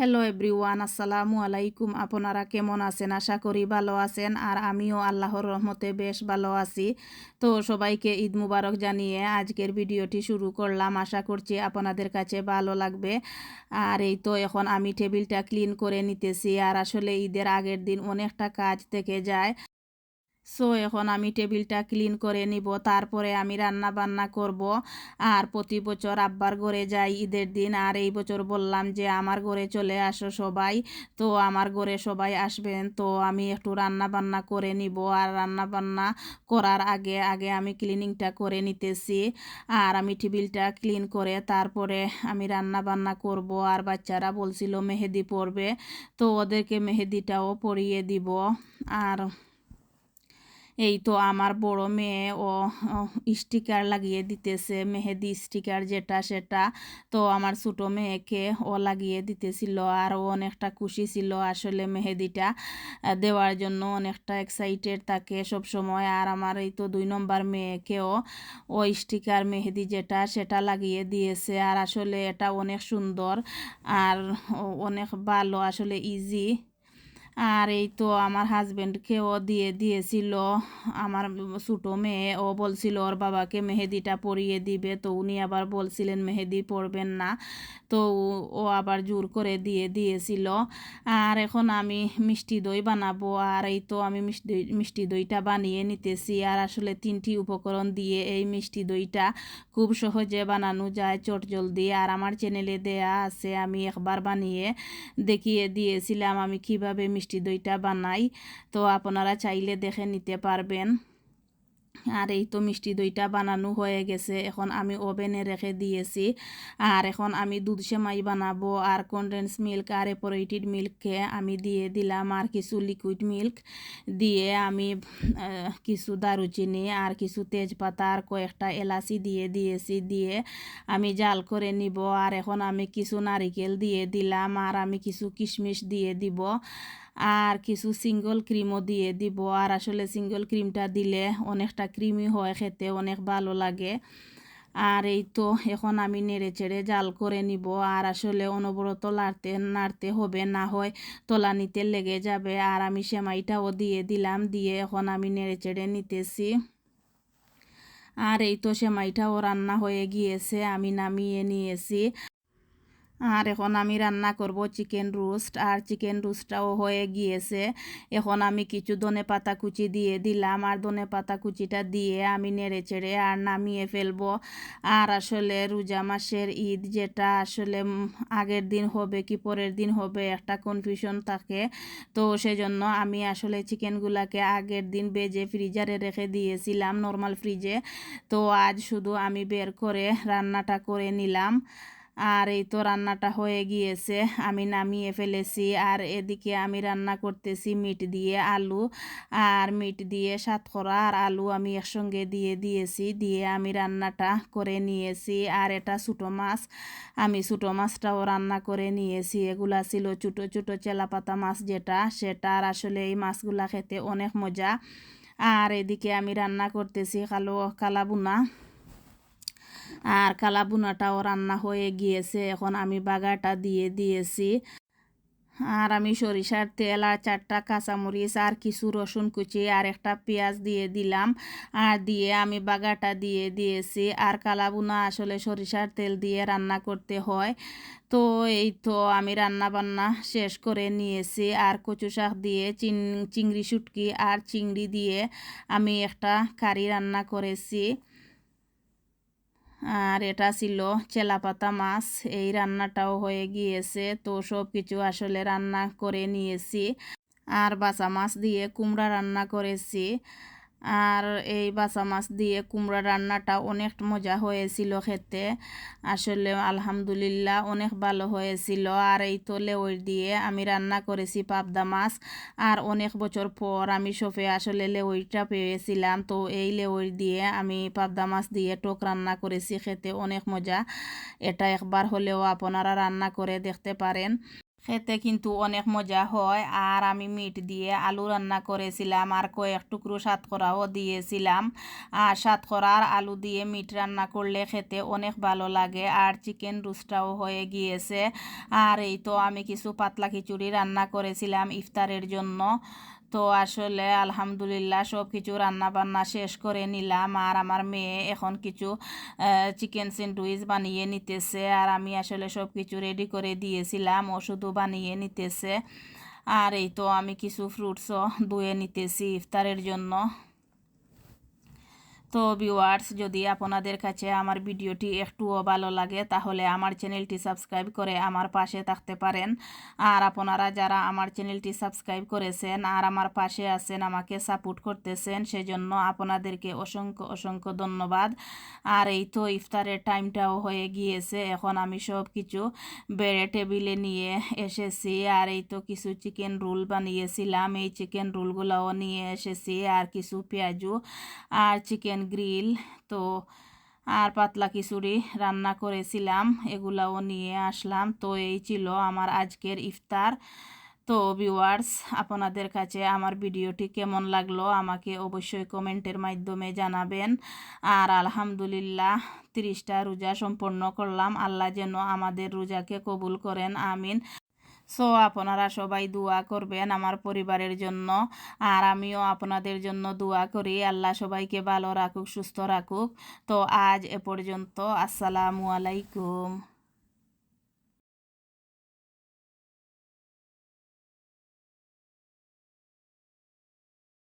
Hello everyone আসসালামু আলাইকুম আপনারা কেমন আছেন? আশা করি ভালো আছেন, আর আমিও আল্লাহর রহমতে বেশ ভালো আছি। তো সবাইকে ঈদ মুবারক জানিয়ে আজকের ভিডিওটি শুরু করলাম। আশা করছি আপনাদের কাছে ভালো লাগবে। আর এই তো এখন আমি টেবিলটা ক্লিন করে নিতেছি, আর আসলে ঈদের আগের দিন অনেকটা কাজ থেকে যায়। সো এখন আমি টেবিলটা ক্লিন করে নিব, তারপরে আমি রান্না বান্না করব। আর প্রতি বছর আব্বার ঘরে যাই ঈদের দিন, আর এই বছর বললাম যে আমার ঘরে চলে আসো সবাই। তো আমার ঘরে সবাই আসবেন, তো আমি একটু রান্না বান্না করে নিব। আর রান্না বান্না করার আগে আগে আমি ক্লিনিংটা করে নিতেছি। আর আমি টেবিলটা ক্লিন করে তারপরে আমি রান্না বান্না করব। আর বাচ্চারা বলছিল মেহেদি পরবে, তো ওদেরকে মেহেদিটাও পরিয়ে দিব। আর এই তো আমার বড় মেয়ে, ও স্টিকার লাগিয়ে দিতেছে, মেহেদি স্টিকার যেটা সেটা। তো আমার ছোটো মেয়েকে ও লাগিয়ে দিতেছিল আর ও অনেকটা খুশি ছিল আসলে মেহেদিটা দেওয়ার জন্য অনেকটা এক্সাইটেড থাকে সব সময়। আর আমার এই তো দুই নম্বর মেয়েকেও ও স্টিকার মেহেদি যেটা সেটা লাগিয়ে দিয়েছে আর আসলে এটা অনেক সুন্দর আর অনেক ভালো, আসলে ইজি আর এই তো আমার হাজব্যান্ডকেও দিয়ে দিয়েছিল, আমার ছোটো মেয়ে। ও বলছিল, ওর বাবাকে মেহেদিটা পরিয়ে দিবে। তো উনি আবার বলছিলেন, মেহেদি পরবেন না। তো ও আবার জোর করে দিয়ে দিয়েছিল। আর এখন আমি মিষ্টি দই বানাবো। আর এই তো আমি মিষ্টি মিষ্টি দইটা বানিয়ে নিতেছি। আর আসলে তিনটি উপকরণ দিয়ে এই মিষ্টি দইটা খুব সহজে বানানো যায় চট জলদি। আর আমার চ্যানেলে দেয়া আছে, আমি একবার বানিয়ে দেখিয়ে দিয়েছিলাম আমি কীভাবে মিষ্টি দইটা বানাই। তো আপনারা চাইলে দেখে নিতে পারবেন। আর এই তো মিষ্টি দইটা বানানো হয়ে গেছে। এখন আমি ওভেনে রেখে দিয়েছি। আর এখন আমি দুধ সেমাই বানাবো আর কনডেন্স মিল্ক আর এপোরেটেড মিল্ককে আমি দিয়ে দিলাম আর কিছু লিকুইড মিল্ক দিয়ে আমি কিছু দারুচিনি আর কিছু তেজপাতা আর কয়েকটা এলাচি দিয়ে দিয়েছি। দিয়ে আমি জাল করে নিব আর এখন আমি কিছু নারিকেল দিয়ে দিলাম আর আমি কিছু কিশমিশ দিয়ে দিব আর কিছু সিঙ্গল ক্রিমও দিয়ে দিব। আর আসলে সিঙ্গল ক্রিমটা দিলে অনেকটা ক্রিমি হয়, খেতে অনেক ভালো লাগে। আর এই তো এখন আমি নেড়ে চেড়ে জাল করে নিব। আর আসলে অনবরত লাড়তে নাড়তে হবে, না হয় তোলা নিতে লেগে যাবে। আর আমি সেমাইটাও দিয়ে দিলাম, দিয়ে এখন আমি নেড়ে চেড়ে নিতেছি। আর এই তো সেমাইটাও রান্না হয়ে গিয়েছে, আমি নামিয়ে নিয়েছি। আর এখন আমি রান্না করব চিকেন রোস্ট, আর চিকেন রোস্টটাও হয়ে গিয়েছে। এখন আমি কিছু ধনে পাতা কুচি দিয়ে দিলাম, আর ধনে পাতা কুচিটা দিয়ে আমি নেড়ে চেড়ে আর নামিয়ে ফেলব। আর আসলে রোজা মাসের ঈদ যেটা আসলে আগের দিন হবে কি পরের দিন হবে একটা কনফিউশন থাকে। তো সেজন্য আমি আসলে চিকেনগুলাকে আগের দিন বেজে ফ্রিজারে রেখে দিয়েছিলাম নর্মাল ফ্রিজে তো আজ শুধু আমি বের করে রান্নাটা করে নিলাম। আর এই তো রান্নাটা হয়ে গিয়েছে। আমি নামিয়ে ফেলেছি আর এদিকে আমি রান্না করতেছি মিট দিয়ে আলু আর মিট দিয়ে সাতকরা আর আলু আমি একসঙ্গে দিয়ে দিয়েছি, দিয়ে আমি রান্নাটা করে নিয়েছি। আর এটা ছোটো মাছ, আমি ছোটো মাছটাও রান্না করে নিয়েছি। এগুলা ছিল ছোটো ছোটো চেলাপাতা মাছ যেটা, সেটা আর আসলে এই মাছগুলা খেতে অনেক মজা। আর এদিকে আমি রান্না করতেছি কালো, কালাবুনা। আর কালা বুনাটাও রান্না হয়ে গিয়েছে। এখন আমি বাগাটা দিয়ে দিয়েছি। আর আমি সরিষার তেল আর চারটা কাঁচামরিচ আর কিছু রসুন কুচি আর একটা পেঁয়াজ দিয়ে দিলাম। আর দিয়ে আমি বাগাটা দিয়ে দিয়েছি। আর কালাবুনা আসলে সরিষার তেল দিয়ে রান্না করতে হয়। তো এই তো আমি রান্না বান্না শেষ করে নিয়েছি। আর কচু শাক দিয়ে, চিং, চিংড়ি শুটকি আর চিংড়ি দিয়ে আমি একটা কারি রান্না করেছি। আর এটা ছিল চেলাপাতা মাছ। এই রান্নাটাও হয়ে গিয়েছে। তো সব কিছু আসলে রান্না করে নিয়েছি। আর বাসা মাছ দিয়ে কুমড়া রান্না করেছি। আর এই বাসা মাছ দিয়ে কুমড়া রান্নাটা অনেক মজা হয়েছিল খেতে। আসলে আলহামদুলিল্লাহ অনেক ভালো হয়েছিল। আর এই তো লেওই দিয়ে আমি রান্না করেছি পাবদা মাছ। আর অনেক বছর পর আমি সফে আসলে লেওইটা পেয়েছিলাম। তো এই লেওই দিয়ে আমি পাবদা মাছ দিয়ে টক রান্না করেছি, খেতে অনেক মজা। এটা একবার হলেও আপনারা রান্না করে দেখতে পারেন। খেতে কিন্তু অনেক মজা হয়। আর আমি মিট দিয়ে আলু রান্না করেছিলাম আর কয়েক টুকরো সাতকরাও দিয়েছিলাম। আর সাতকরার আলু দিয়ে মিট রান্না করলে খেতে অনেক ভালো লাগে আর চিকেন রুস্টাও হয়ে গিয়েছে। আর এই তো আমি কিছু পাতলা খিচুড়ি রান্না করেছিলাম ইফতারের জন্য। তো আসলে আলহামদুলিল্লাহ সব কিছু রান্না বান্না শেষ করে নিলাম। আর আমার মেয়ে এখন কিছু চিকেন স্যান্ডউইচ বানিয়ে নিতেছে। আর আমি আসলে সব কিছু রেডি করে দিয়েছিলাম, ওষুধও বানিয়ে নিতেছে। আর এই তো আমি কিছু ফ্রুটসও ধুয়ে নিতেছি ইফতারের জন্য। তো ভিউয়ার্স যদি আপনাদের কাছে আমার ভিডিওটি একটুও ভালো লাগে, তাহলে আমার চ্যানেলটি সাবস্ক্রাইব করে আমার পাশে থাকতে পারেন। আর আপনারা যারা আমার চ্যানেলটি সাবস্ক্রাইব করেছেন আর আমার পাশে আছেন, আমাকে সাপোর্ট করতেছেন, সেজন্য আপনাদেরকে অসংখ্য অসংখ্য ধন্যবাদ। আর এই তো ইফতারের টাইমটাও হয়ে গিয়েছে, এখন আমি সব কিছু বেড়ে টেবিলে নিয়ে এসেছি। আর এই তো কিছু চিকেন রোল বানিয়েছিলাম, এই চিকেন রোলগুলোও নিয়ে এসেছি, আর কিছু পেঁয়াজু আর চিকেন গ্রিল, তো আর পাতলা খিচুড়ি রান্না করেছিলাম, এগুলাও নিয়ে আসলাম। তো এই ছিল আমার আজকের ইফতার। তো ভিউয়ার্স আপনাদের কাছে আমার ভিডিওটি কেমন লাগল আমাকে অবশ্যই কমেন্টের মাধ্যমে জানাবেন। আর আলহামদুলিল্লাহ, তিরিশটা রোজা সম্পন্ন করলাম। আল্লাহ যেন আমাদের রোজাকে কবুল করেন, আমিন। সো আপনারা সবাই দোয়া করবেন আমার পরিবারের জন্য। আর আমিও আপনাদের জন্য দোয়া করি। আল্লাহ সবাইকে ভালো রাখুক, সুস্থ রাখুক। তো আজ এ পর্যন্ত, আসসালামু আলাইকুম।